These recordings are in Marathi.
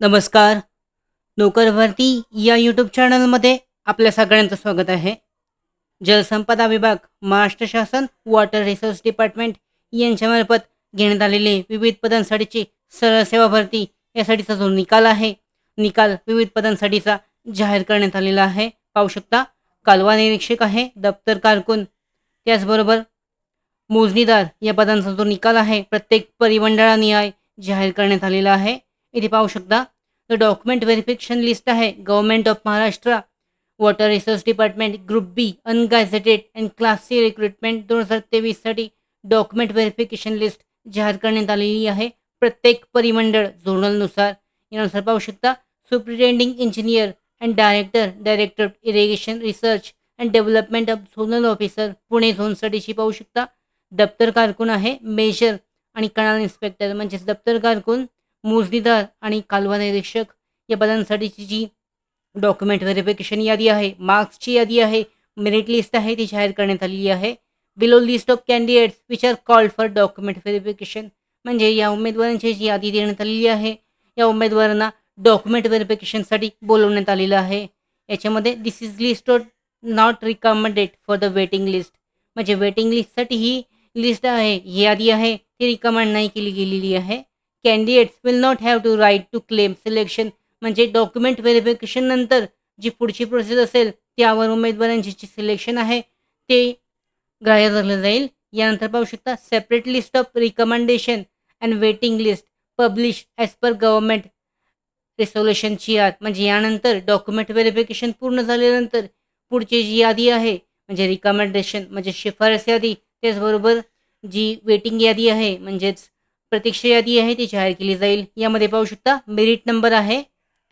नमस्कार. नोकरभरती या यूट्यूब चॅनलमध्ये आपल्या सगळ्यांचं स्वागत आहे. जलसंपदा विभाग महाराष्ट्र शासन वॉटर रिसोर्स डिपार्टमेंट यांच्यामार्फत घेण्यात आलेले विविध पदांसाठीची सरळ सेवा भरती यासाठीचा जो निकाल आहे निकाल विविध पदांसाठीचा जाहीर करण्यात आलेला आहे. पाहू शकता कालवा निरीक्षक आहे दप्तर कारकून. त्याचबरोबर मोजणीदार या पदांचा जो निकाल आहे प्रत्येक परिमंडळानिहाय जाहीर करण्यात आलेला आहे. इथे पाहू शकता. द डॉक्युमेंट व्हेरिफिकेशन लिस्ट आहे. Government of Maharashtra water resource department group B ungazetted and class C recruitment दोन हजार तेवीससाठी डॉक्युमेंट व्हेरिफिकेशन लिस्ट जाहीर करण्यात आलेली आहे. प्रत्येक परिमंडळ झोनलनुसार यानुसार पाहू शकता. Superintending engineer and director director irrigation research and development of zonal officer Pune झोनसाठीची पाहू शकता. दप्तर कारकून आहे. मेजर आणि कणाल इन्स्पेक्टर म्हणजेच दप्तर कारकून. मोजणीदार आणि कालवा निरीक्षक या पदांसाठीची जी डॉक्युमेंट व्हेरिफिकेशन यादी आहे मार्क्सची यादी आहे मेरिट लिस्ट आहे ती जाहीर करण्यात आलेली आहे. Below list of candidates which are called for document verification म्हणजे या उमेदवारांची जी यादी देण्यात आलेली आहे या उमेदवारांना डॉक्युमेंट व्हेरिफिकेशनसाठी बोलवण्यात आलेलं आहे. याच्यामध्ये this is list of not recommended for the waiting list म्हणजे वेटिंग लिस्टसाठी ही लिस्ट आहे ही यादी आहे ती रिकमेंड नाही केली गेलेली आहे. Candidates will not have to right to claim selection म्हणजे डॉक्युमेंट व्हेरिफिकेशन नंतर जी पुढची प्रोसेस असेल त्यावर उमेदवारांची जी सिलेक्शन आहे ते ग्राह्य धरलं जाईल. यानंतर पाहू शकता separate list of recommendation and waiting list publish as per government रिसोल्युशनची याद. म्हणजे यानंतर डॉक्युमेंट व्हेरिफिकेशन पूर्ण झाल्यानंतर पुढची जी यादी आहे म्हणजे रिकमेंडेशन म्हणजे शिफारस यादी त्याचबरोबर जी वेटिंग यादी आहे म्हणजेच प्रतीक्षा यादी आहे ती जाहीर केली जाईल. यामध्ये पाहू शकता मेरिट नंबर आहे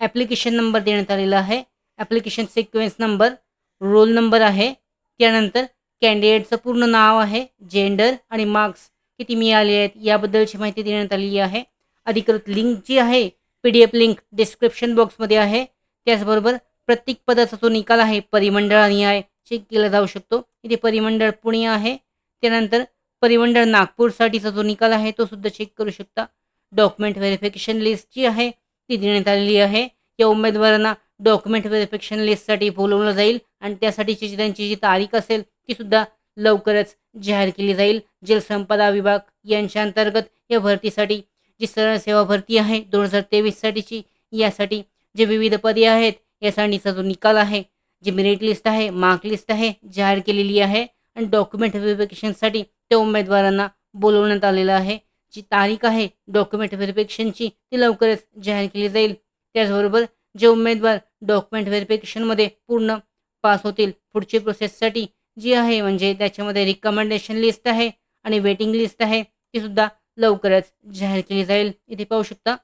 ॲप्लिकेशन नंबर देण्यात आलेला आहे. Application sequence number roll number आहे. त्यानंतर कॅन्डिडेटचं पूर्ण नाव आहे जेंडर आणि मार्क्स किती मिळाले आहेत याबद्दलची माहिती देण्यात आलेली आहे. अधिकृत लिंक जी आहे P D F link description बॉक्समध्ये आहे. त्याचबरोबर प्रत्येक पदाचा जो निकाल आहे परिमंडळ आणि आय चेक केला जाऊ शकतो. इथे परिमंडळ पुणे आहे. त्यानंतर परिमंडळ नागपूरसाठीचा जो निकाल आहे तो सुद्धा चेक करू शकता. डॉक्युमेंट व्हेरिफिकेशन लिस्ट जी आहे ती देण्यात आलेली आहे. या उमेदवारांना डॉक्युमेंट व्हेरिफिकेशन लिस्टसाठी बोलवलं जाईल आणि त्यासाठीची जी त्यांची जी तारीख असेल ती सुद्धा लवकरच जाहीर केली जाईल. जलसंपदा विभाग यांच्या अंतर्गत या भरतीसाठी जी सरळ सेवा भरती आहे दोन हजार तेवीससाठीची यासाठी जे विविध पदे आहेत यासाठीचा जो निकाल आहे जी मेरिट लिस्ट आहे मार्क लिस्ट आहे जाहीर केलेली आहे. आणि डॉक्युमेंट व्हेरिफिकेशनसाठी त्या उमेदवारांना बोलवण्यात आलेलं आहे. जी तारीख आहे डॉक्युमेंट व्हेरिफिकेशनची ती लवकरच जाहीर केली जाईल. त्याचबरोबर जे उमेदवार डॉक्युमेंट व्हेरिफिकेशनमध्ये पूर्ण पास होतील पुढची प्रोसेससाठी जी आहे म्हणजे त्याच्यामध्ये रिकमेंडेशन लिस्ट आहे आणि वेटिंग लिस्ट आहे ती सुद्धा लवकरच जाहीर केली जाईल. इथे पाहू शकता.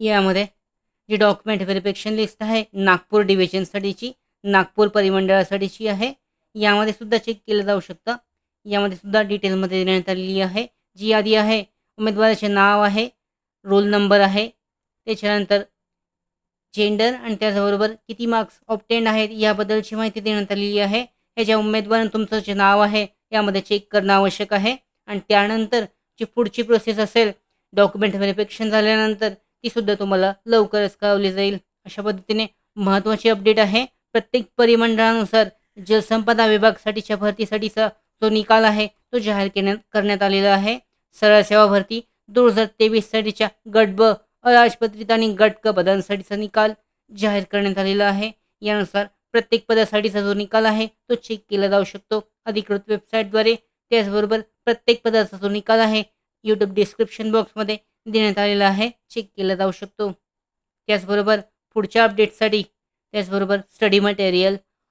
यामध्ये जी डॉक्युमेंट व्हेरिफिकेशन लिस्ट आहे नागपूर डिव्हिजनसाठीची नागपूर परिमंडळासाठीची आहे. यामध्ये सुद्धा चेक केलं जाऊ शकतं. यामध्ये सुद्धा डिटेलमध्ये देण्यात आलेली आहे. जी यादी आहे उमेदवाराचे नाव आहे रोल नंबर आहे त्याच्यानंतर जेंडर आणि त्याचबरोबर किती मार्क्स ऑप्टेंड आहेत याबद्दलची माहिती देण्यात आलेली आहे. ह्याच्या उमेदवारानं तुमचं जे नाव आहे यामध्ये चेक करणं आवश्यक आहे. आणि त्यानंतर जी पुढची प्रोसेस असेल डॉक्युमेंट व्हेरिफिकेशन झाल्यानंतर ती सुद्धा तुम्हाला लवकरच कळवली जाईल. अशा पद्धतीने महत्त्वाची अपडेट आहे. प्रत्येक परिमंडळानुसार जलसंपदा विभागासाठीच्या भरतीसाठीचा जो निकाल आहे तो जाहीर करण्यात करण्यात आलेला आहे. सरळ सेवा भरती दोन हजार तेवीससाठीच्या गट ब अराजपत्रित आणि गट क पदांसाठीचा निकाल जाहीर करण्यात आलेला आहे. यानुसार प्रत्येक पदासाठीचा जो निकाल आहे तो चेक केला जाऊ शकतो. अधिकृत वेबसाईटद्वारे त्याचबरोबर प्रत्येक पदाचा जो निकाल आहे यूट्यूब डिस्क्रिप्शन बॉक्समध्ये देण्यात आलेला आहे. चेक केला जाऊ शकतो. त्याचबरोबर पुढच्या अपडेटसाठी त्याचबरोबर study material